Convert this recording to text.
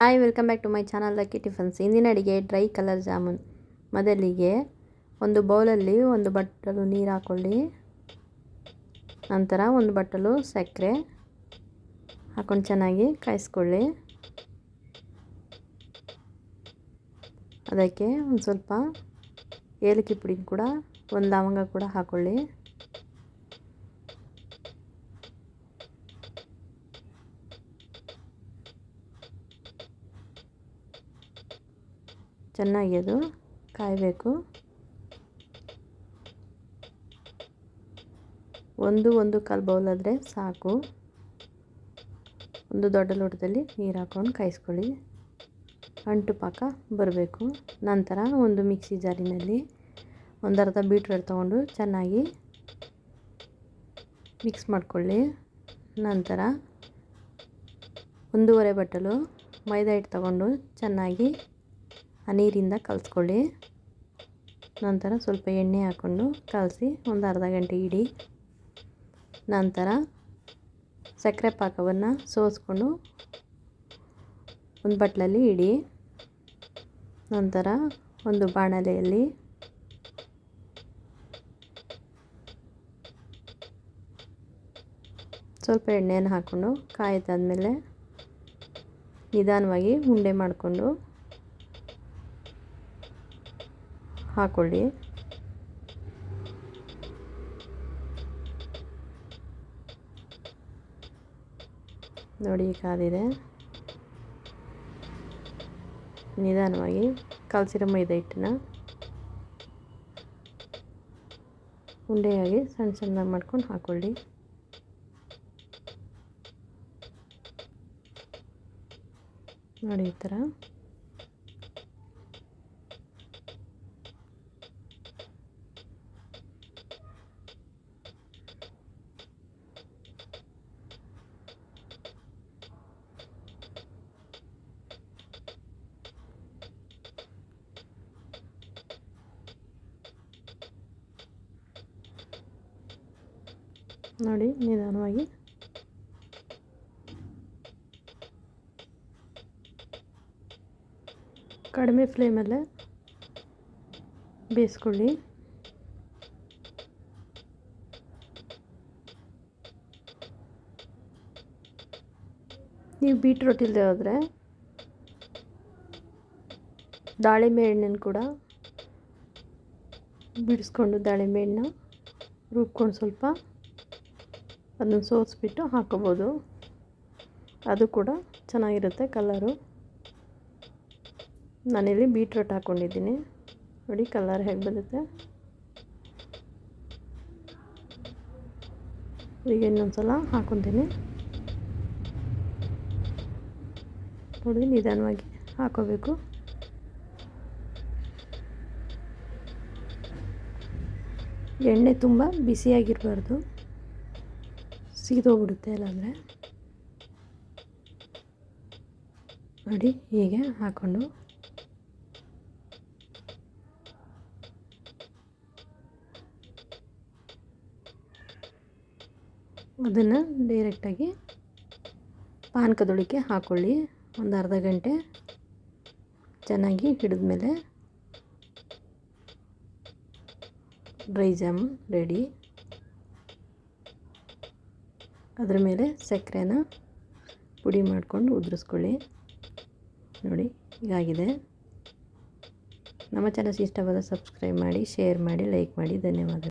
Hi welcome back to my channel lucky tiffins ಇಂದಿನ ಅಡಿಗೆ dry colour jamun. ಮೊದಲಿಗೆ ಒಂದು ಬೌಲಲ್ಲಿ ಒಂದು ಬಟ್ಟಲು ನೀರು ಹಾಕ್ಕೊಳ್ಳಿ ನಂತರ ಒಂದು ಬಟ್ಟಲು ಸಕ್ಕರೆ ಹಾಕೊಂಡು ಚೆನ್ನಾಗಿ ಕಾಯಿಸ್ಕೊಳ್ಳಿ. ಅದಕ್ಕೆ ಒಂದು ಸ್ವಲ್ಪ ಏಲಕ್ಕಿ ಪುಡಿ ಕೂಡ, ಒಂದು ಲವಂಗ ಕೂಡ ಹಾಕ್ಕೊಳ್ಳಿ ಚೆನ್ನಾಗಿ ಅದು ಕಾಯಬೇಕು. ಒಂದು ಒಂದು ಕಾಲು ಬೌಲಾದರೆ ಸಾಕು. ಒಂದು ದೊಡ್ಡ ಲೋಟದಲ್ಲಿ ನೀರು ಹಾಕ್ಕೊಂಡು ಕಾಯಿಸ್ಕೊಳ್ಳಿ. ಅಂಟು ಪಾಕ ಬರಬೇಕು. ನಂತರ ಒಂದು ಮಿಕ್ಸಿ ಜಾರಿನಲ್ಲಿ ಒಂದು ಅರ್ಧ ಬೀಟ್ರೋಟ್ ತೊಗೊಂಡು ಚೆನ್ನಾಗಿ ಮಿಕ್ಸ್ ಮಾಡಿಕೊಳ್ಳಿ. ನಂತರ ಒಂದೂವರೆ ಬಟ್ಟಲು ಮೈದಾ ಹಿಟ್ಟು ತಗೊಂಡು ಚೆನ್ನಾಗಿ ಆ ನೀರಿಂದ ಕಲಿಸ್ಕೊಳ್ಳಿ. ನಂತರ ಸ್ವಲ್ಪ ಎಣ್ಣೆ ಹಾಕ್ಕೊಂಡು ಕಲಸಿ ಒಂದು ಅರ್ಧ ಗಂಟೆ ಇಡಿ. ನಂತರ ಸಕ್ಕರೆ ಪಾಕವನ್ನು ಸೋಸ್ಕೊಂಡು ಒಂದು ಬಟ್ಲಲ್ಲಿ ಇಡಿ. ನಂತರ ಒಂದು ಬಾಣಲೆಯಲ್ಲಿ ಸ್ವಲ್ಪ ಎಣ್ಣೆಯನ್ನು ಹಾಕ್ಕೊಂಡು ಕಾಯ್ದಾದ್ಮೇಲೆ ನಿಧಾನವಾಗಿ ಉಂಡೆ ಮಾಡಿಕೊಂಡು ಹಾಕ್ಕೊಳ್ಳಿ ನೋಡಿ ಕಾದಿದೆ ನಿಧಾನವಾಗಿ ಕಲಸಿರೋ ಮೈದಾ ಹಿಟ್ಟನ್ನ. ಉಂಡೆಯಾಗಿ ಸಣ್ಣ ಸಣ್ಣದಾಗಿ ಮಾಡ್ಕೊಂಡು ಹಾಕ್ಕೊಳ್ಳಿ ನೋಡಿ, ಈ ಥರ. ನೋಡಿ, ನಿಧಾನವಾಗಿ. ಕಡಿಮೆ ಫ್ಲೇಮಲ್ಲೇ ಬೇಯಿಸ್ಕೊಳ್ಳಿ. ನೀವು ಬೀಟ್ರೋಟ್ ಇಲ್ಲದೆ ಹೋದರೆ, ದಾಳಿಂಬೆ ಎಣ್ಣೆನ ಕೂಡ ಬಿಡಿಸ್ಕೊಂಡು ದಾಳಿಂಬೆ ಹಣ್ಣು ರುಬ್ಕೊಂಡು ಸ್ವಲ್ಪ ಅದನ್ನು ಸೋಸಿಬಿಟ್ಟು ಹಾಕೋಬೋದು. ಅದು ಕೂಡ ಚೆನ್ನಾಗಿರುತ್ತೆ ಕಲ್ಲರು ನಾನಿಲ್ಲಿ ಬೀಟ್ರೋಟ್ ಹಾಕ್ಕೊಂಡಿದ್ದೀನಿ ನೋಡಿ ಕಲರ್ ಹೇಗೆ ಬರುತ್ತೆ. ಈಗ ಇನ್ನೊಂದು ಸಲ ಹಾಕೊತೀನಿ. ನೋಡಿ ನಿಧಾನವಾಗಿ ಹಾಕೋಬೇಕು. ಎಣ್ಣೆ ತುಂಬ ಬಿಸಿಯಾಗಿರಬಾರ್ದು. ಸೀದೋಗ್ಬಿಡುತ್ತೆ ಇಲ್ಲಾಂದರೆ ನೋಡಿ, ಹೀಗೆ ಹಾಕ್ಕೊಂಡು ಅದನ್ನು ಡೈರೆಕ್ಟಾಗಿ ಪಾನಕದೊಳಗೆ ಹಾಕ್ಕೊಳ್ಳಿ ಒಂದು ಅರ್ಧ ಗಂಟೆ ಚೆನ್ನಾಗಿ ಹಿಡಿದ್ಮೇಲೆ ಡ್ರೈ ಜಾಮೂನ್ ರೆಡಿ ಅದ್ರ ಮೇಲೆ ಸಕ್ಕರೆನ ಪುಡಿ ಮಾಡಿಕೊಂಡು ಉದುರಿಸ್ಕೊಳ್ಳಿ. ನೋಡಿ ಹೀಗಾಗಿದೆ ನಮ್ಮ ಚಾನಲ್ಸ್ ಇಷ್ಟವಾದ ಸಬ್ಸ್ಕ್ರೈಬ್ ಮಾಡಿ, ಶೇರ್ ಮಾಡಿ, ಲೈಕ್ ಮಾಡಿ. ಧನ್ಯವಾದ